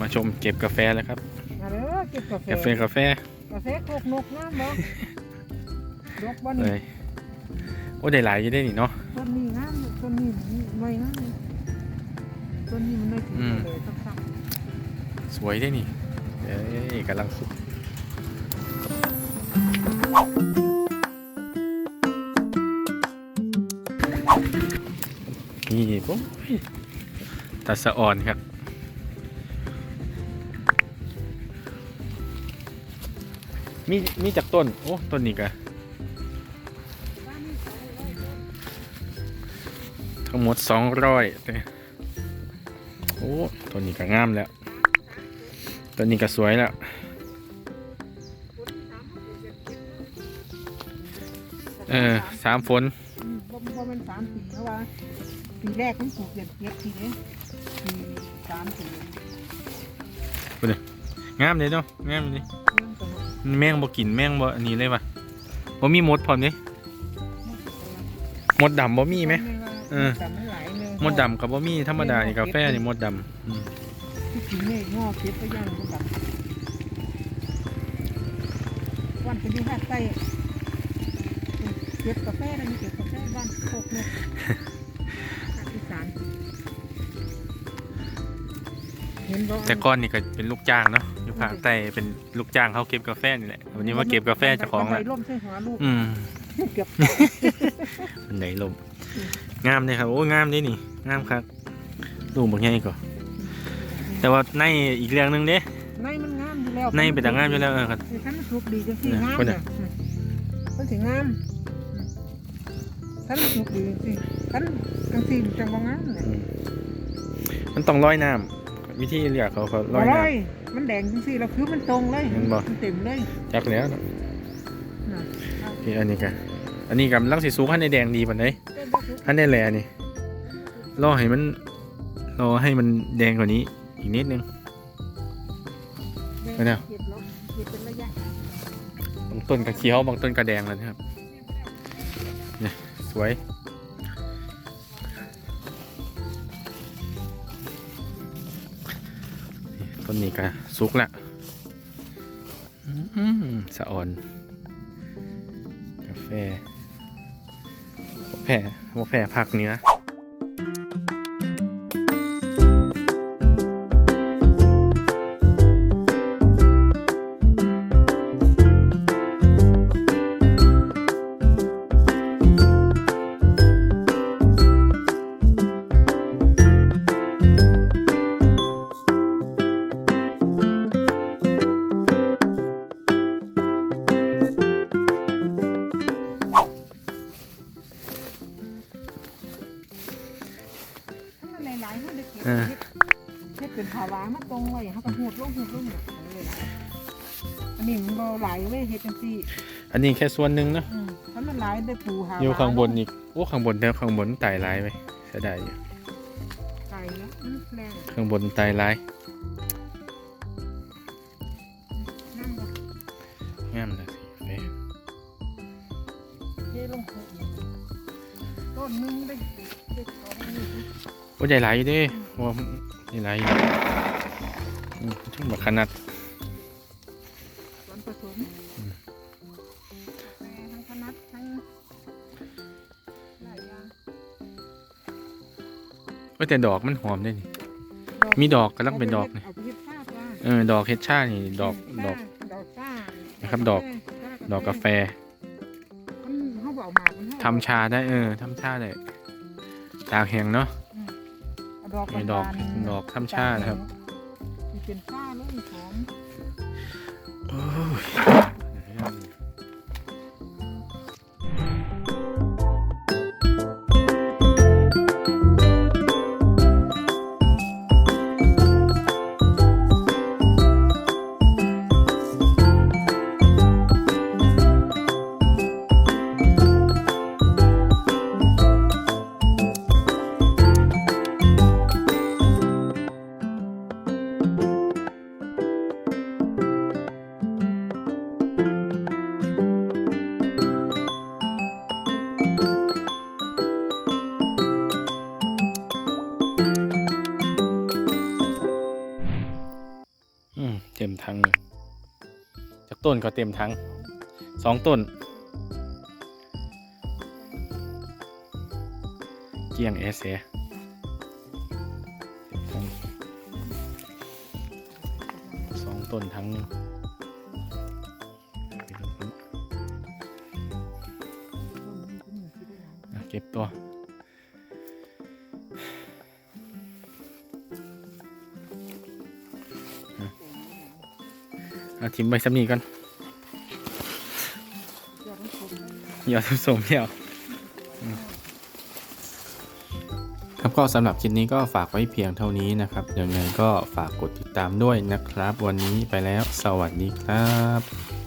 มาชมเก็บกาแฟแล้วครับมาเด้อเก็บกาแฟ กาแฟกาแฟกาแฟโคกนกน้ำบ่ดอกบ่เลนี่ยโอ้ได้หลายอยู่ได้นี่เนาะ ต้นนี้งามต้นนี้ไม่งามต้นนี้มันไม่ถึงอืม เลยสักสักสวยได้นี่เอ้ยกำลังสุก นี่ปุ๊บตัดสะอ่อนครับมีมีจากต้น โอ้ ต้นนี้กะทั้งหมดสองร้อยโอ้ต้นนี้ก็งามแล้ว ต้นนี้ก็สวยแล้วเออสามฝน อืมบ่บ่แมันสามปีเพราะว่าปีแรกมันปลูกเก็บเก็บทีเด้ปีสามปีงามเลยเนาะงามเลยเริ่มต้นแมงบ่กินแมงบ่อันนี้เลยปะบ่มีมดพร้อมเด้มดดำบ่มีไหมเออแต่มันหลายเนื้อมดดำกับบ่มีธรรมดานี่กาแฟนี่มดดำอืมที่กินเนี่ยงอกเก็บไปย่างก็แบบวันเป็นที่ภาคใต้เก็บกาแฟแล้วมีเก็บกาแฟบ้านโคกนกภาคอีสานเห็นบ่แต่ก่อนนี่ก็เป็นลูกจ้างเนาะอยู่ภาคใต้เป็นลูกจ้างเขาเก็บกาแฟนี่แหละวันนี้มาเก็บกาแฟเจ้าของละละร่มใส่หัวลูกอืมเก็บมันไหนลมงามเลยครับโอ้ยงามเด้นี่งามครับลูกบ่ใหญ่ก็แต่ว่าในอีกเรื่องหนึงเด้ในมันงามอยู่แล้วในเป็นตางามอยู่แล้วเออครับท่านสุกดีจังซี่เนี่ยงามคนน่ะเนี่ยมันสิงาม ท่านสุกดีจังซี่ท่านจังซี่จังบ่งามเนี่ยอืมมันต้องลอยน้ำวิธีเรียกเขาเขาลอยบ่น้อยมันแดงจังซี่แล้วคือมันตรงเลยเห็นบ่มันเต็มเลยำจักแล้วเนาะน่ะนี่อันนี้กันอันนี้กับลังสีสูงให้ในแดงดีปานใดเต้นบ่สุกให้ในแหล่นี่รอให้มันรอให้มันแดงกว่านี้ อีกนิดนึง ไปแล้วเก็บแล้วเก็บเป็นระยะบางต้นก็เขียวบางต้นก็แดงแล้วนะครับเนี่ย สวยต้นนี้ก็สุกแล้วสะอ่อน กาแฟกาแฟกาแฟผักเหนื้อาวะมาตรงไว้เฮาก็หูดลงหูดลงเนี่ยเลยนะอันนี้มันบ่หลายเว้ยเฮ็ดจังซี่อันนี้แค่ส่วนหนึ่งเนอะอืมถ้ามันหลายได้ปูหาอยู่ข้างบนอีกโอ้ข้างบนแล้วข้างบนไต่ลายไปเสียดายอยู่ไก่เนาะอืมแรงข้างบนไต่ลายนั่งบ่งามเลยสิแฟเทลงหูต้นหนึงได้ได้สองนิ้วโอ้ใหญ่หลายอยู่เดิว่าใหญ่หลายอยู่อืมช่างแบบขนาดส่วนผสมอืมกาแฟทั้งพนัดทั้งหลายอย่างก็แต่ดอกมันหอมได้นี่ มีดอกกำลังเป็นดอกนี่เอาไปเฮ็ดผ้าจ้าเออดอกเฮดช่านี่ ดอกดอก ดอกซ่านะครับดอกดอกกาแฟมันเขาบอกหมากมันทำชาได้เออทำชาได้ตากแห้งเนาะเอาดอกมีดอกบานๆดอกทำชานะครับที่ เป็นฝ้าเลยหอมโอ้ย ต้นก็เต็มทั้งสองต้น เกี่ยงเอสเอสองต้นทั้งเก็บตัว เอาทิมใบสำนีก่อนยอดสมเดียวครับก็สำหรับคลิปนี้ก็ฝากไว้เพียงเท่านี้นะครับยังไงก็ฝากกดติดตามด้วยนะครับ วันนี้ไปแล้วสวัสดีครับ